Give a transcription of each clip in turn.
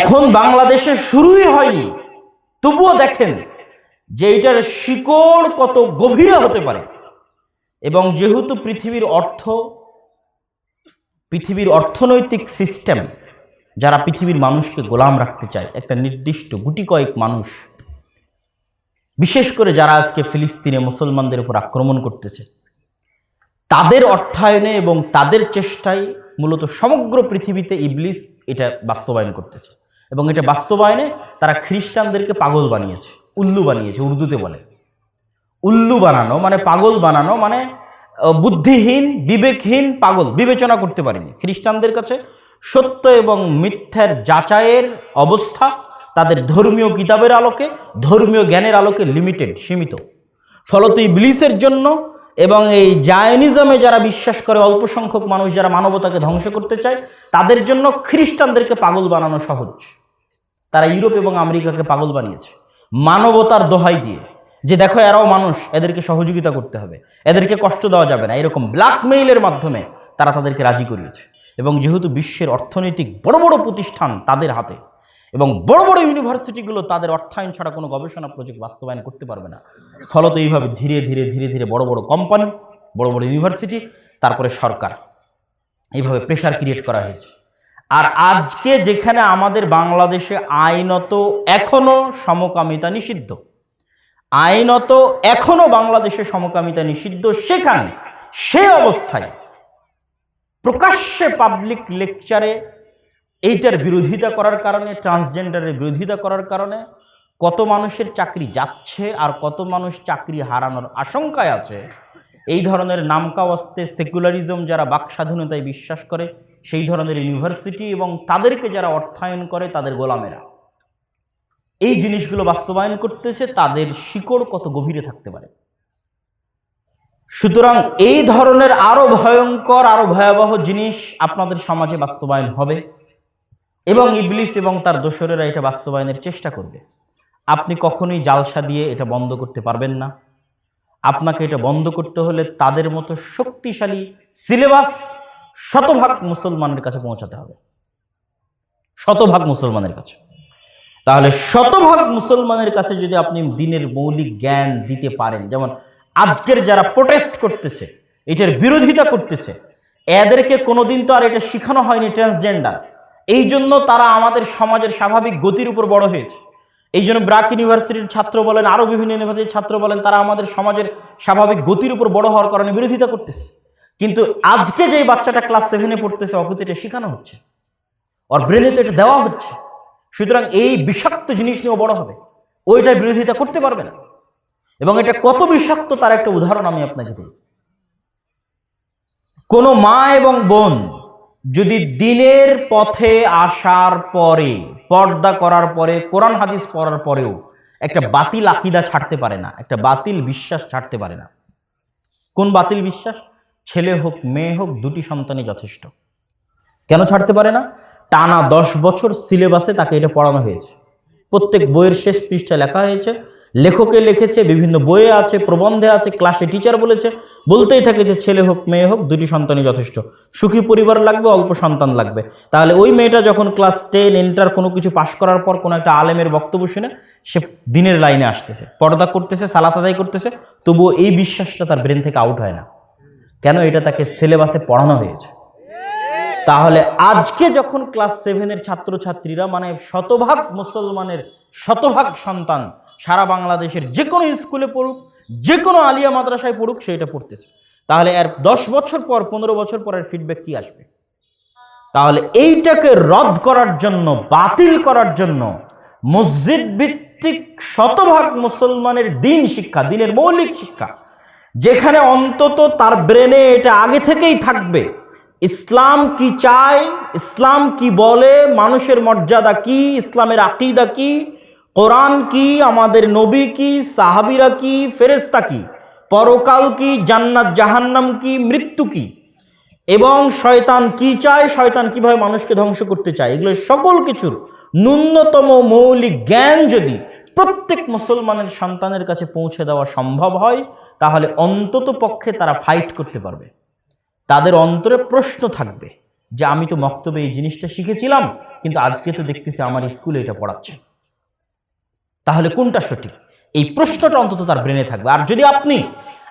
এখন বাংলাদেশে শুরুই হয়নি। তবুও দেখেন যে এটার শিকড় কত গভীরে হতে পারে। এবং যেহেতু পৃথিবীর অর্থ, পৃথিবীর অর্থনৈতিক সিস্টেম, যারা পৃথিবীর মানুষকে গোলাম রাখতে চায়, একটা নির্দিষ্ট গুটি কয়েক মানুষ, বিশেষ করে যারা আজকে ফিলিস্তিনে মুসলমানদের উপর আক্রমণ করতেছে, তাদের অর্থায়নে এবং তাদের চেষ্টায় মূলত সমগ্র পৃথিবীতে ইবলিস এটা বাস্তবায়ন করতেছে। এবং এটা বাস্তবায়নে তারা খ্রিস্টানদেরকে পাগল বানিয়েছে উল্লু বানিয়েছে উর্দুতে বলে। উল্লু বানানো মানে পাগল বানানো মানে বুদ্ধিহীন বিবেকহীন পাগল বিবেচনা করতে পারেনি। খ্রিস্টানদের কাছে সত্য এবং মিথ্যার যাচাইয়ের অবস্থা তাদের ধর্মীয় কিতাবের আলোকে ধর্মীয় জ্ঞানের আলোকে লিমিটেড সীমিত। ফলত ইবলিসের জন্য এবং এই জায়নিজমে যারা বিশ্বাস করে অল্প সংখ্যক মানুষ যারা মানবতাকে ধ্বংস করতে চায়, তাদের জন্য খ্রিস্টানদেরকে পাগল বানানো সহজ। তারা ইউরোপ এবং আমেরিকাকে পাগল বানিয়েছে। মানবতার দোহাই দিয়ে। যে দেখো এরাও মানুষ, এদেরকে সহযোগিতা করতে হবে। এদেরকে কষ্ট দেওয়া যাবে না। এরকম ব্ল্যাকমেইলের মাধ্যমে তারা তাদেরকে রাজি করিয়েছে। এবং যেহেতু বিশ্বের অর্থনৈতিক বড় বড় প্রতিষ্ঠান তাদের হাতে এবং বড় বড় ইউনিভার্সিটিগুলো তাদের অর্থায়ন ছাড়া কোনো গবেষণা প্রজেক্ট বাস্তবায়ন করতে পারবে না। ফলত এইভাবে ধীরে ধীরে ধীরে ধীরে বড় বড় কোম্পানি বড় বড় ইউনিভার্সিটি, তারপরে সরকার। এইভাবে প্রেশার ক্রিয়েট করা হয়েছে। আর আজকে যেখানে আমাদের বাংলাদেশে আইনত এখনও সমকামিতা নিষিদ্ধ, আইনত এখনও বাংলাদেশে সমকামিতা নিষিদ্ধ, সেখানে সে অবস্থায় প্রকাশ্যে পাবলিক লেকচারে এইটার বিরোধিতা করার কারণে ট্রান্সজেন্ডারের বিরোধিতা করার কারণে কত মানুষের চাকরি যাচ্ছে আর কত মানুষ চাকরি হারানোর আশঙ্কায় আছে, এই ধরনের নামকাওয়াস্তে সেকুলারিজম যারা বাক স্বাধীনতায় বিশ্বাস করে, সেই ধরনের ইউনিভার্সিটি এবং তাদেরকে যারা অর্থায়ন করে, তাদের গোলামেরা। এই জিনিসগুলো বাস্তবায়ন করতেছে, তাদের শিকড় কত গভীরে থাকতে পারে। সুতরাং এই ধরনের আরও ভয়ঙ্কর, আরও ভয়াবহ জিনিস আপনাদের সমাজে বাস্তবায়ন হবে। এবং ইবলিস এবং তার দোসরেরা এটা বাস্তবায়নের চেষ্টা করবে। আপনি কখনোই জালসা দিয়ে এটা বন্ধ করতে পারবেন না। আপনাকে এটা বন্ধ করতে হলে তাদের মতো শক্তিশালী সিলেবাস শতভাগ মুসলমানের কাছে পৌঁছাতে হবে। শতভাগ মুসলমানের কাছে। তাহলে শতভাগ মুসলমানের কাছে যদি আপনি দিনের মৌলিক জ্ঞান দিতে পারেন, যেমন আজকের যারা প্রোটেস্ট করতেছে, এটার বিরোধিতা করতেছে, এদেরকে কোনোদিন তো আর এটা শেখানো হয়নি ট্রান্সজেন্ডার এই জন্য তারা আমাদের সমাজের স্বাভাবিক গতির উপর বড় হয়েছে। এই জন্য ব্রাক ইউনিভার্সিটির ছাত্র বলেন, আরও বিভিন্ন ইউনিভার্সিটির ছাত্র বলেন, তারা আমাদের সমাজের স্বাভাবিক গতির উপর বড় হওয়ার কারণে বিরোধিতা করতেছে। কিন্তু আজকে যেই বাচ্চাটা ক্লাস সেভেনে পড়তেছে, অকুতে এটা শেখানো হচ্ছে। ওর ব্রেনে তো এটা দেওয়া হচ্ছে। সুতরাং এই বিষাক্ত জিনিস নিয়েও বড় হবে। ওইটার বিরোধিতা করতে পারবে না। এবং এটা কত বিষাক্ত তার একটা উদাহরণ আমি আপনাকে দিই। কোনো মা এবং বোন যদি দিনের পথে আসার পরে পর্দা করার পরে কোরআন হাদিস পড়ার পরেও একটা বাতিল আকিদা ছাড়তে পারে না একটা বাতিল বিশ্বাস ছাড়তে পারে না। কোন বাতিল বিশ্বাস? ছেলে হোক মেয়ে হোক দুটি সন্তানই যথেষ্ট। কেন ছাড়তে পারে না? টানা দশ বছর সিলেবাসে তাকে এটা পড়ানো হয়েছে। প্রত্যেক বইয়ের শেষ পৃষ্ঠায় লেখা হয়েছে লেখকে লিখেছে, বিভিন্ন বইয়ে আছে, প্রবন্ধে আছে ক্লাসে টিচার বলেছে, বলতেই থাকে যে ছেলে হোক, মেয়ে হোক, দুটি সন্তানই যথেষ্ট। সুখী পরিবার লাগবে, অল্প সন্তান লাগবে। তাহলে ওই মেয়েটা যখন ক্লাস টেন এন্টার কোনো কিছু পাশ করার পর কোনো একটা আলেমের বক্তব্য শুনে, সে দিনের লাইনে আসতেছে। পর্দা করতেছে, সালাত আদায় করতেছে, তবুও এই বিশ্বাসটা তার ব্রেন থেকে আউট হয় না। কেন এটা তাকে সিলেবাসে পড়ানো হয়েছে? তাহলে আজকে যখন ক্লাস সেভেনের ছাত্রছাত্রীরা মানে শতভাগ মুসলমানের শতভাগ সন্তান সারা বাংলাদেশের যে কোনো স্কুলে পড়ুক যে কোনো আলিয়া মাদ্রাসায় পড়ুক সেটা পড়তেছে। তাহলে এর দশ বছর পর, পনেরো বছর পরের ফিডব্যাক কি আসবে? তাহলে এইটাকে রদ করার জন্য, বাতিল করার জন্য মসজিদ ভিত্তিক শতভাগ মুসলমানের দিন শিক্ষা, দিনের মৌলিক শিক্ষা, যেখানে অন্তত তার ব্রেনে এটা আগে থেকেই থাকবে। ইসলাম কি চায়, ইসলাম কি বলে, মানুষের মর্যাদা কি, ইসলামের আকিদা কি কোরআন কি, আমাদের নবী কি, সাহাবিরা কি ফেরেস্তা কি, পরকাল কি, জান্নাত, জাহান্নাম কি, মৃত্যু কি? এবং শয়তান কি চায়? শয়তান কীভাবে মানুষকে ধ্বংস করতে চায়? এগুলো সকল কিছুর ন্যূনতম মৌলিক জ্ঞান যদি প্রত্যেক মুসলমানের সন্তানের কাছে পৌঁছে দেওয়া সম্ভব হয়, তাহলে অন্তত পক্ষে তারা ফাইট করতে পারবে। তাদের অন্তরে প্রশ্ন থাকবে যে, আমি তো মক্তবে এই জিনিসটা শিখেছিলাম, কিন্তু আজকে তো দেখতেছি আমার স্কুলে এটা পড়াচ্ছে। তাহলে কোনটা সঠিক? এই প্রশ্নটা অন্তত তার ব্রেনে থাকবে। আর যদি আপনি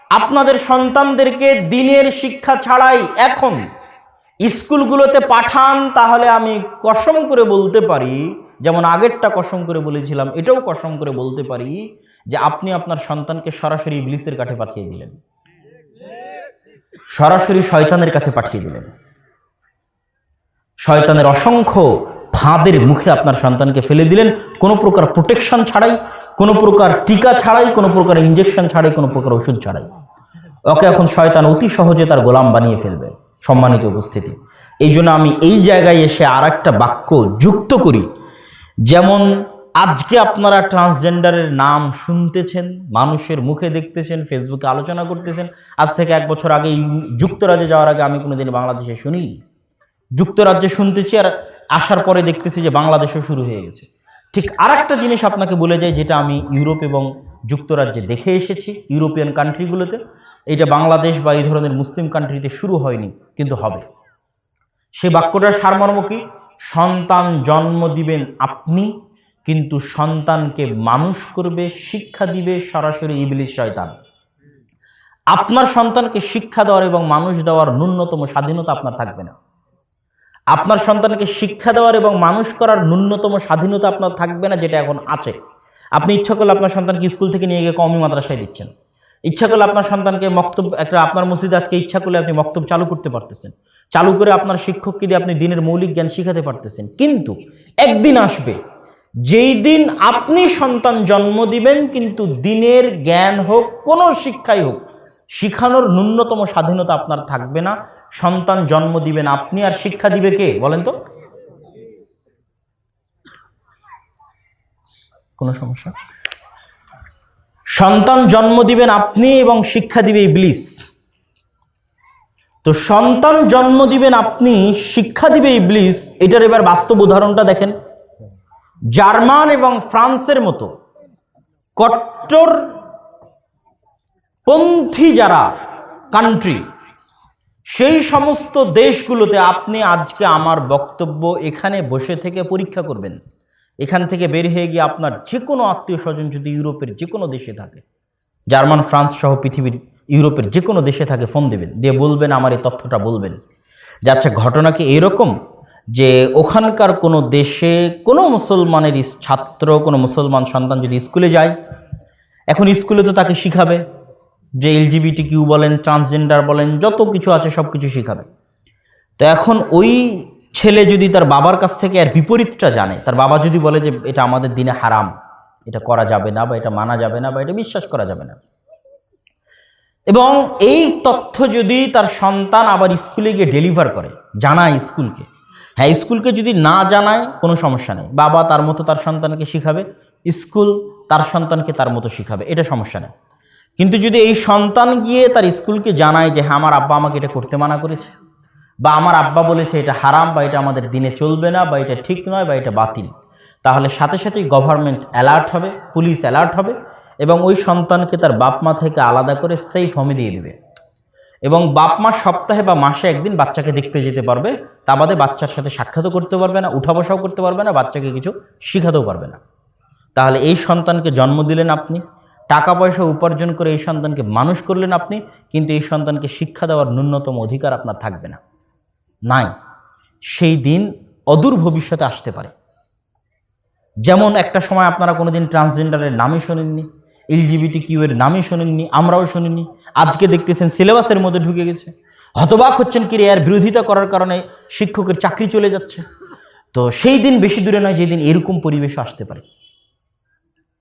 আপনাদের সন্তানদেরকে দিনের শিক্ষা ছাড়াই এখন স্কুলগুলোতে পাঠান, তাহলে আমি কসম করে বলতে পারি, যেমন আগেরটা কসম করে বলেছিলাম, এটাও কসম করে বলতে পারি যে আপনি আপনার সন্তানকে সরাসরি ইবলিসের কাছে পাঠিয়ে দিলেন। সরাসরি শয়তানের কাছে পাঠিয়ে দিলেন। শয়তানের অসংখ্য ফাঁদের মুখে আপনার সন্তানকে ফেলে দিলেন। কোনো প্রকার প্রোটেকশন ছাড়াই, কোনো প্রকার টিকা ছাড়াই, কোনো প্রকার ইঞ্জেকশন ছাড়াই, কোনো প্রকার ওষুধ ছাড়াই। ওকে এখন শয়তান অতি সহজে তার গোলাম বানিয়ে ফেলবে, সম্মানিত উপস্থিতি। এই জন্য আমি এই জায়গায় এসে আর একটা বাক্য যুক্ত করি। যেমন, আজকে আপনারা ট্রান্সজেন্ডারের নাম শুনতেছেন, মানুষের মুখে দেখতেছেন ফেসবুকে আলোচনা করতেছেন। আজ থেকে এক বছর আগে যুক্তরাজ্যে যাওয়ার আগে আমি কোনোদিন বাংলাদেশে শুনিনি। যুক্তরাজ্যে শুনতেছি আর আসার পরে দেখতেছি যে বাংলাদেশও শুরু হয়ে গেছে। ঠিক আর একটা জিনিস আপনাকে বলে যাই, যেটা আমি ইউরোপ এবং যুক্তরাজ্যে দেখে এসেছি, ইউরোপিয়ান কান্ট্রিগুলোতে। এটা বাংলাদেশ বা এই ধরনের মুসলিম কান্ট্রিতে শুরু হয়নি, কিন্তু হবে। সে বাক্যটার সারমর্ম কি? সন্তান জন্ম দিবেন আপনি, কিন্তু সন্তানকে মানুষ করবে, শিক্ষা দিবে সরাসরি ইবলিশ শয়তান। আপনার সন্তানকে শিক্ষা দেওয়ার এবং মানুষ দেওয়ার ন্যূনতম স্বাধীনতা আপনার থাকবে না। আপনার সন্তানকে শিক্ষা দেওয়ার এবং মানুষ করার ন্যূনতম স্বাধীনতা আপনার থাকবে না, যেটা এখন আছে। আপনি ইচ্ছা করলে আপনার সন্তানকে স্কুল থেকে নিয়ে গিয়ে কমই মাদ্রাসায় দিচ্ছেন। ইচ্ছা করলে আপনার সন্তানকে মক্তব একটা আপনার মসজিদে আজকে ইচ্ছা করলে আপনি মক্তব চালু করতে পারতেছেন। চালু করে আপনার শিক্ষককে দিয়ে আপনি দিনের মৌলিক জ্ঞান শিখাতে পারতেছেন। কিন্তু একদিন আসবে, যেই দিন আপনি সন্তান জন্ম দিবেন, কিন্তু দিনের জ্ঞান হোক, কোনো শিক্ষাই হোক শিখানোর ন্যূনতম স্বাধীনতা আপনার থাকবে না। সন্তান জন্ম দিবেন আপনি, আর শিক্ষা দিবে কে? বলেন তো। কোনো সমস্যা? সন্তান জন্ম দিবেন আপনি এবং শিক্ষা দিবে ইবলিস। তো সন্তান জন্ম দিবেন আপনি, শিক্ষা দিবে ইবলিস। এটার এবার বাস্তব উদাহরণটা দেখেন। জার্মান এবং ফ্রান্সের মতো কট্টর পন্থী যারা কান্ট্রি সেই সমস্ত দেশগুলোতে আপনি আজকে আমার বক্তব্য এখানে বসে থেকে পরীক্ষা করবেন। এখান থেকে বের হয়ে গিয়ে আপনার যে কোনো আত্মীয় স্বজন যদি ইউরোপের যে কোনো দেশে থাকে, জার্মান, ফ্রান্স সহ পৃথিবীর ইউরোপের যে কোনো দেশে থাকে, ফোন দেবেন। দিয়ে বলবেন, আমার এই তথ্যটা বলবেন। যে আচ্ছা ঘটনা কি এরকম যে ওখানকার কোনো দেশে কোনো মুসলমানের ছাত্র, কোনো মুসলমান সন্তান যদি স্কুলে যায়, এখন স্কুলে তো তাকে শিখাবে। যে এলজিবিটি কিউ বলেন ট্রান্সজেন্ডার বলেন, যত কিছু আছে সব কিছু শিখাবে। তো এখন ওই ছেলে যদি তার বাবার কাছ থেকে আর বিপরীতটা জানে, তার বাবা যদি বলে যে এটা আমাদের দিনে হারাম, এটা করা যাবে না বা এটা মানা যাবে না বা এটা বিশ্বাস করা যাবে না। এবং এই তথ্য যদি তার সন্তান আবার স্কুলে গিয়ে ডেলিভার করে, জানায় স্কুলকে হ্যাঁ স্কুলকে যদি না জানায়, কোনো সমস্যা নেই। বাবা তার মতো তার সন্তানকে শিখাবে, স্কুল তার সন্তানকে তার মতো শিখাবে, এটা সমস্যা নেই। কিন্তু যদি এই সন্তান গিয়ে তার স্কুলকে জানায় যে হ্যাঁ আমার আব্বা আমাকে এটা করতে মানা করেছে বা আমার আব্বা বলেছে এটা হারাম বা এটা আমাদের দিনে চলবে না বা এটা ঠিক নয় বা এটা বাতিল, তাহলে সাথে সাথেই গভর্নমেন্ট অ্যালার্ট হবে, পুলিশ অ্যালার্ট হবে এবং ওই সন্তানকে তার বাপ মা থেকে আলাদা করে সেফ হোমে দিয়ে দেবে। এবং বাপ মা সপ্তাহে বা মাসে একদিন বাচ্চাকে দেখতে যেতে পারবে, তা বাদে বাচ্চার সাথে সাক্ষাৎও করতে পারবে না, উঠা বসাও করতে পারবে না, বাচ্চাকে কিছু শিখাতেও পারবে না। তাহলে এই সন্তানকে জন্ম দিলেন আপনি টাকা পয়সা উপার্জন করে এই সন্তানকে মানুষ করলেন আপনি, কিন্তু এই সন্তানকে শিক্ষা দেওয়ার ন্যূনতম অধিকার আপনার থাকবে না। নাই, সেই দিন অদূর ভবিষ্যতে আসতে পারে। যেমন একটা সময় আপনারা কোনোদিন ট্রান্সজেন্ডারের নামই শোনেননি এলজিবিটি কিউ এর নামই শোনেননি, আমরাও শুনিনি আজকে দেখতেছেন সিলেবাসের মধ্যে ঢুকে গেছে। হতবাক হচ্ছেন কি এর বিরোধিতা করার কারণে শিক্ষকের চাকরি চলে যাচ্ছে। তো সেই দিন বেশি দূরে নয় যেদিন এরকম পরিবেশ আসতে পারে।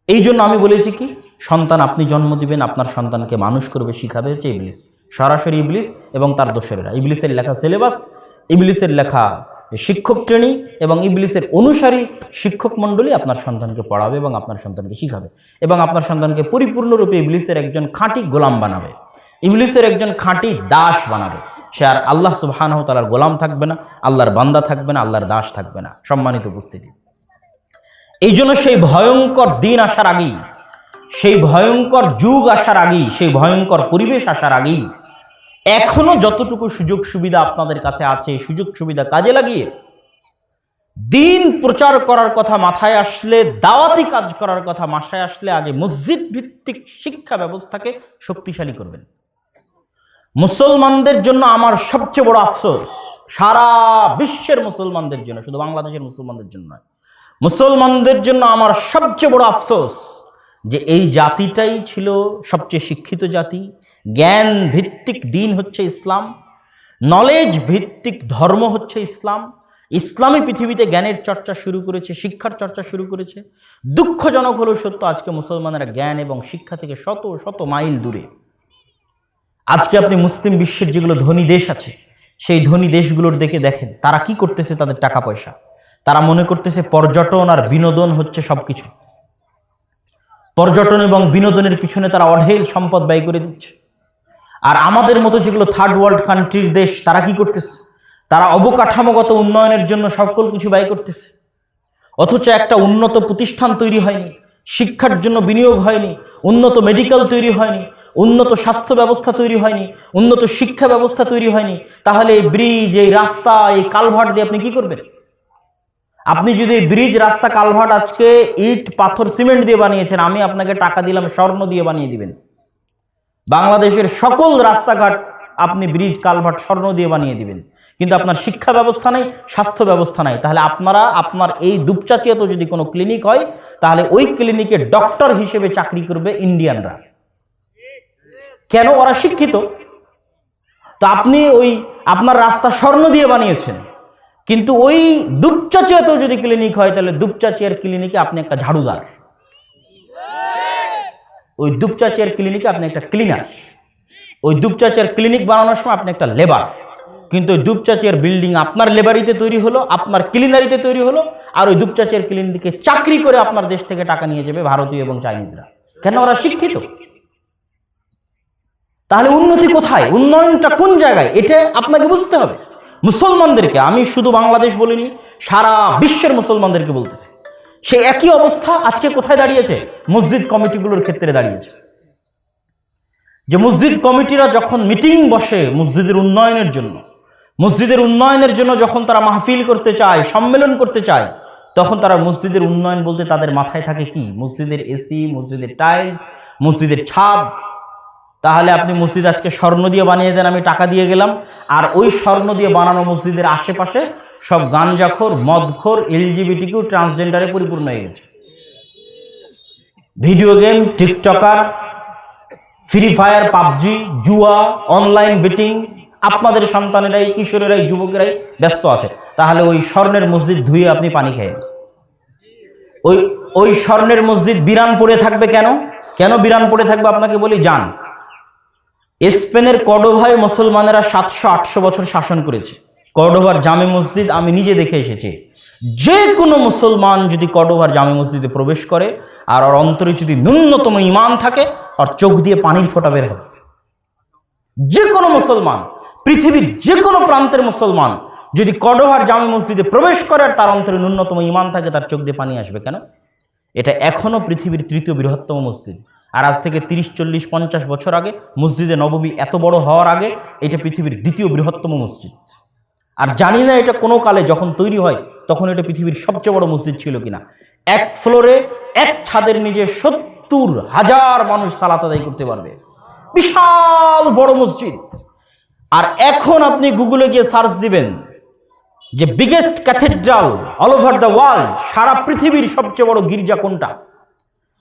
এই জন্য আমি বলেছি কি সন্তান আপনি জন্ম দিবেন, আপনার সন্তানকে মানুষ করবে, শিখাবে হচ্ছে ইবলিস। সরাসরি ইবলিস এবং তার দোসরেরা ইবলিসের লেখা সিলেবাস, ইবলিসের লেখা শিক্ষক ট্রেনিং এবং ইবলিসের অনুসারী শিক্ষক মণ্ডলী আপনার সন্তানকে পড়াবে এবং আপনার সন্তানকে শিখাবে এবং আপনার সন্তানকে পরিপূর্ণরূপে ইবলিসের একজন খাঁটি গোলাম বানাবে। ইবলিসের একজন খাঁটি দাস বানাবে। সে আর আল্লাহ সুবাহানহ তালার গোলাম থাকবে না, আল্লাহর বান্দা থাকবে না, আল্লাহর দাস থাকবে না। সম্মানিত উপস্থিতি। এই জন্য সেই ভয়ঙ্কর দিন আসার আগেই সেই ভয়ঙ্কর যুগ আসার আগেই, সেই ভয়ঙ্কর পরিবেশ আসার আগেই, এখনও যতটুকু সুযোগ সুবিধা আপনাদের কাছে আছে সুযোগ সুবিধা কাজে লাগিয়ে, দিন প্রচার করার কথা মাথায় আসলে, দাওয়াতি কাজ করার কথা মাথায় আসলে আগে মসজিদ ভিত্তিক শিক্ষা ব্যবস্থাকে শক্তিশালী করবেন। মুসলমানদের জন্য আমার সবচেয়ে বড় আফসোস, সারা বিশ্বের মুসলমানদের জন্য, শুধু বাংলাদেশের মুসলমানদের জন্য নয়, মুসলমানদের জন্য আমার সবচেয়ে বড় আফসোস যে এই জাতিটাই ছিল সবচেয়ে শিক্ষিত জাতি। জ্ঞান ভিত্তিক দিন হচ্ছে ইসলাম নলেজ ভিত্তিক ধর্ম হচ্ছে ইসলাম। ইসলামী পৃথিবীতে জ্ঞানের চর্চা শুরু করেছে, শিক্ষার চর্চা শুরু করেছে। দুঃখজনক হলেও সত্য, আজকে মুসলমানেরা জ্ঞান এবং শিক্ষা থেকে শত শত মাইল দূরে। আজকে আপনি মুসলিম বিশ্বের যেগুলো ধনী দেশ আছে, সেই ধনী দেশগুলোর দেখে দেখেন, তারা কি করতেছে তাদের টাকা পয়সা? তারা মনে করতেছে পর্যটন আর বিনোদন হচ্ছে সব কিছু পর্যটন এবং বিনোদনের পিছনে তারা অঢেল সম্পদ ব্যয় করে দিচ্ছে। আর আমাদের মতো যেগুলো থার্ড ওয়ার্ল্ড কান্ট্রির দেশ, তারা কি করতেছে? তারা অবকাঠামোগত উন্নয়নের জন্য সকল কিছু ব্যয় করতেছে। অথচ একটা উন্নত প্রতিষ্ঠান তৈরি হয়নি, শিক্ষার জন্য বিনিয়োগ হয়নি, উন্নত মেডিকেল তৈরি হয়নি, উন্নত স্বাস্থ্য ব্যবস্থা তৈরি হয়নি, উন্নত শিক্ষা ব্যবস্থা তৈরি হয়নি। তাহলে এই ব্রিজ এই রাস্তা, এই কালভার্ট দিয়ে আপনি কি করবেন? আপনি যদি ব্রিজ, রাস্তা, কালভার্ট আজকে ইট, পাথর, সিমেন্ট দিয়ে বানিয়েছেন, আমি আপনাকে টাকা দিলাম, স্বর্ণ দিয়ে বানিয়ে দিবেন। বাংলাদেশের সকল রাস্তাঘাট আপনি ব্রিজ, কালভার্ট, স্বর্ণ দিয়ে বানিয়ে দিবেন। কিন্তু আপনার শিক্ষা ব্যবস্থা নেই, স্বাস্থ্য ব্যবস্থা নাই। তাহলে আপনারা, আপনার এই দুপচাচিয়াতে যদি কোনো ক্লিনিক হয়, তাহলে ওই ক্লিনিকে ডক্টর হিসেবে চাকরি করবে ইন্ডিয়ানরা কেন? ওরা শিক্ষিত। তো আপনি ওই আপনার রাস্তা স্বর্ণ দিয়ে বানিয়েছেন। কিন্তু ওই দুপচাচিয়াতেও যদি ক্লিনিক হয়, তাহলে দুপচাচিয়ার ক্লিনিকে আপনি একটা ঝাড়ুদার। ওই দুপচাচিয়ার ক্লিনিকে আপনি একটা ক্লিনার ওই দুপচাচিয়ার ক্লিনিক বানানোর সময় আপনি একটা লেবার কিন্তু ওই দুপচাচিয়ার বিল্ডিং আপনার লেবারিতে তৈরি হলো, আপনার ক্লিনারিতে তৈরি হলো, আর ওই দুপচাচিয়ার ক্লিনিকে চাকরি করে আপনার দেশ থেকে টাকা নিয়ে যাবে ভারতীয় এবং চাইনিজরা। কেন ওরা শিক্ষিত? তাহলে উন্নতি কোথায়? উন্নয়নটা কোন জায়গায়? এটা আপনাকে বুঝতে হবে। মুসলমানদেরকে, আমি শুধু বাংলাদেশ বলিনি, সারা বিশ্বের মুসলমানদেরকে বলতেছি। সে একই অবস্থা আজকে কোথায় দাঁড়িয়েছে? মসজিদ কমিটিগুলোর ক্ষেত্রে দাঁড়িয়েছে। যে মসজিদ কমিটিরা যখন মিটিং বসে মসজিদের উন্নয়নের জন্য, মসজিদের উন্নয়নের জন্য যখন তারা মাহফিল করতে চায়, সম্মেলন করতে চায়, তখন তারা মসজিদের উন্নয়ন বলতে তাদের মাথায় থাকে কি? মসজিদের এসি, মসজিদের টাইলস, মসজিদের ছাদ। তাহলে আপনি মসজিদ আজকে স্বর্ণ দিয়ে বানিয়ে দেন, আমি টাকা দিয়ে গেলাম। আর ওই স্বর্ণ দিয়ে বানানো মসজিদের আশেপাশে সব গাঞ্জাখোর, মদখোর, এলজিবিটিকিউ ট্রান্সজেন্ডারে পরিপূর্ণ হয়ে গেছে। Video game, tiktoker, free fire, PUBG, জুয়া, অনলাইন বেটিং, আপনাদের সন্তানেরাই, কিশোরেরাই, যুবকেরাই ব্যস্ত আছে। তাহলে ওই স্বর্ণের মসজিদ ধুয়ে আপনি পানি খেয়ে ওই ওই স্বর্ণের মসজিদ বিরান পড়ে থাকবে কেন? কেন বিরান পড়ে থাকবে? আপনাকে বলি, যান। স্পেনের কডোভায় মুসলমানেরা সাতশো আটশো বছর শাসন করেছে। কডোভার জামে মসজিদ আমি নিজে দেখে এসেছি। যে কোনো মুসলমান যদি কডোভার জামে মসজিদে প্রবেশ করে, আর ওর অন্তরে যদি ন্যূনতম ইমান থাকে আর চোখ দিয়ে পানির ফোটা বের হবে। যে কোনো মুসলমান, পৃথিবীর যে কোনো প্রান্তের মুসলমান, যদি কডোহার জামে মসজিদে প্রবেশ করে আর তার অন্তরে ন্যূনতম ইমান থাকে, তার চোখ দিয়ে পানি আসবে কেন? এটা এখনও পৃথিবীর তৃতীয় বৃহত্তম মসজিদ। আর আজ থেকে তিরিশ, চল্লিশ, পঞ্চাশ বছর আগে মসজিদে নবমী এত বড় হওয়ার আগে এটা পৃথিবীর দ্বিতীয় বৃহত্তম মসজিদ। আর জানি না এটা কোনো কালে যখন তৈরি হয়, তখন এটা পৃথিবীর সবচেয়ে বড় মসজিদ ছিল কিনা। এক ফ্লোরে এক ছাদের নিচে সত্তর হাজার মানুষ সালাত আদায় করতে পারবে। বিশাল বড় মসজিদ। আর এখন আপনি গুগলে গিয়ে সার্চ দিবেন যে biggest cathedral all over the world, সারা পৃথিবীর সবচেয়ে বড় গির্জা কোনটা?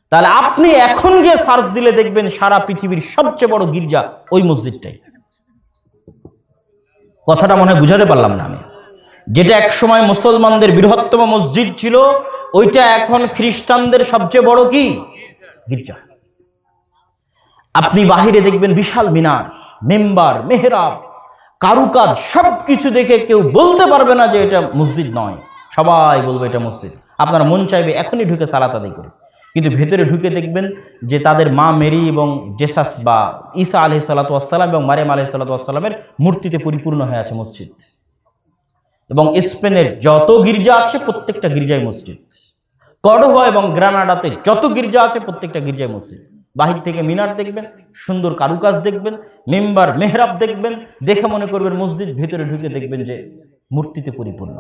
তাহলে আপনি এখন গিয়ে সার্চ দিলে দেখবেন সারা পৃথিবীর সবচেয়ে বড় গির্জা ওই মসজিদটাই। কথাটা মনে হয় বুঝাতে পারলাম না আমি। যেটা একসময় মুসলমানদের বৃহত্তম মসজিদ ছিল, ওইটা এখন খ্রিস্টানদের সবচেয়ে বড় কি? গির্জা। আপনি বাহিরে দেখবেন বিশাল মিনার, মেম্বার, মেহরাব, কারুকাজ সব কিছু দেখে কেউ বলতে পারবে না যে এটা মসজিদ নয়। সবাই বলবে এটা মসজিদ। আপনার মন চাইবে এখনই ঢুকে সালাত আদায় করে। কিন্তু ভেতরে ঢুকে দেখবেন যে তাদের মা মেরি এবং জেসাস বা ঈসা আলহি সাল্লাতাম এবং মারিয়াম আলহি সাল্লাতামের মূর্তিতে পরিপূর্ণ হয়ে আছে মসজিদ। এবং স্পেনের যত গির্জা আছে প্রত্যেকটা গির্জায় মসজিদ। কডোভা এবং গ্রানাডাতে যত গির্জা আছে প্রত্যেকটা গির্জায় মসজিদ। বাহির থেকে মিনার দেখবেন, সুন্দর কারুকাজ দেখবেন, মেম্বার মেহরাব দেখবেন, দেখে মনে করবেন মসজিদ, ভেতরে ঢুকে দেখবেন যে মূর্তিতে পরিপূর্ণ।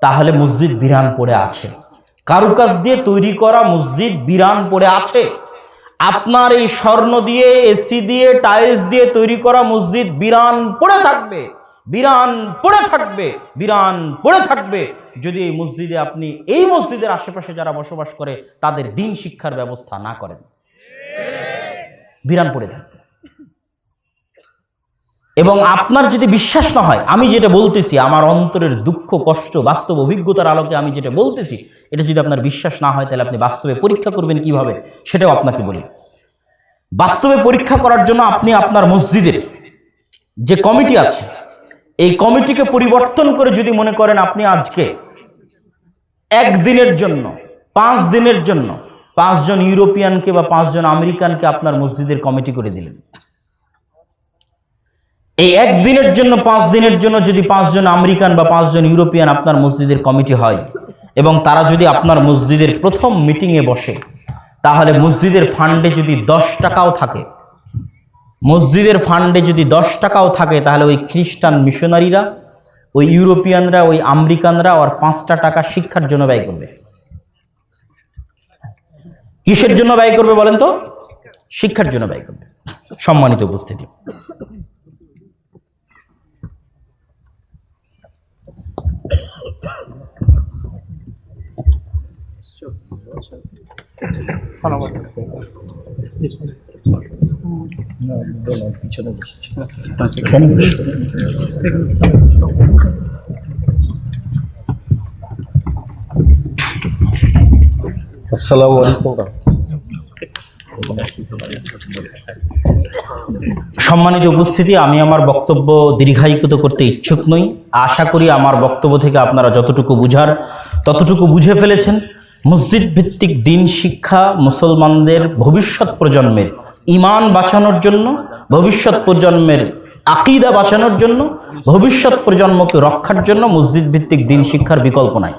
তাহলে মসজিদ বিরান পড়ে আছে। কারুকাজ দিয়ে তৈরি করা মসজিদ বিরান পড়ে আছে। আপনার এই স্বর্ণ দিয়ে এসি দিয়ে টাইলস দিয়ে তৈরি করা মসজিদ বিরান পড়ে থাকবে। বিরান পড়ে থাকবে, বিরান পড়ে থাকবে। যদি এই মসজিদে আপনি এই মসজিদের আশেপাশে যারা বসবাস করে, তাদের দিন শিক্ষার ব্যবস্থা না করেন। বিরান পড়ে থাকবে। এবং আপনার যদি বিশ্বাস না হয়, আমি যেটা বলতেছি, আমার অন্তরের দুঃখ, কষ্ট, বাস্তব অভিজ্ঞতার আলোকে আমি যেটা বলতেছি, এটা যদি আপনার বিশ্বাস না হয়, তাহলে আপনি বাস্তবে পরীক্ষা করবেন কীভাবে? সেটাও আপনাকে বলি। বাস্তবে পরীক্ষা করার জন্য আপনি আপনার মসজিদের যে কমিটি আছে, এই কমিটিকে পরিবর্তন করে যদি মনে করেন আপনি আজকে একদিনের জন্য, পাঁচ দিনের জন্য, পাঁচজন ইউরোপিয়ানকে বা পাঁচজন আমেরিকানকে আপনার মসজিদের কমিটি করে দিলেন। এই একদিনের জন্য, পাঁচ দিনের জন্য যদি পাঁচজন আমেরিকান বা পাঁচজন ইউরোপিয়ান আপনার মসজিদের কমিটি হয় এবং তারা যদি আপনার মসজিদের প্রথম মিটিংয়ে বসে, তাহলে মসজিদের ফান্ডে যদি দশ টাকাও থাকে, মসজিদের ফান্ডে যদি দশ টাকাও থাকে, তাহলে ওই খ্রিস্টান মিশনারিরা, ওই ইউরোপিয়ানরা, ওই আমেরিকানরা আর পাঁচটা টাকা শিক্ষার জন্য ব্যয় করবে। কিসের জন্য ব্যয় করবে বলেন তো? শিক্ষার জন্য ব্যয় করবে। সম্মানিত উপস্থিতি। আসসালামু সম্মানিত উপস্থিতি, আমি আমার বক্তব্য দীর্ঘায়িত করতে ইচ্ছুক নই। আশা করি আমার বক্তব্য থেকে আপনারা যতটুকু বুঝার, ততটুকু বুঝে ফেলেছেন। মসজিদ ভিত্তিক দিন শিক্ষা মুসলমানদের ভবিষ্যৎ প্রজন্মের ইমান বাঁচানোর জন্য, ভবিষ্যৎ প্রজন্মের আকিদা বাঁচানোর জন্য, ভবিষ্যৎ প্রজন্মকে রক্ষার জন্য মসজিদ ভিত্তিক দিন শিক্ষার বিকল্প নাই।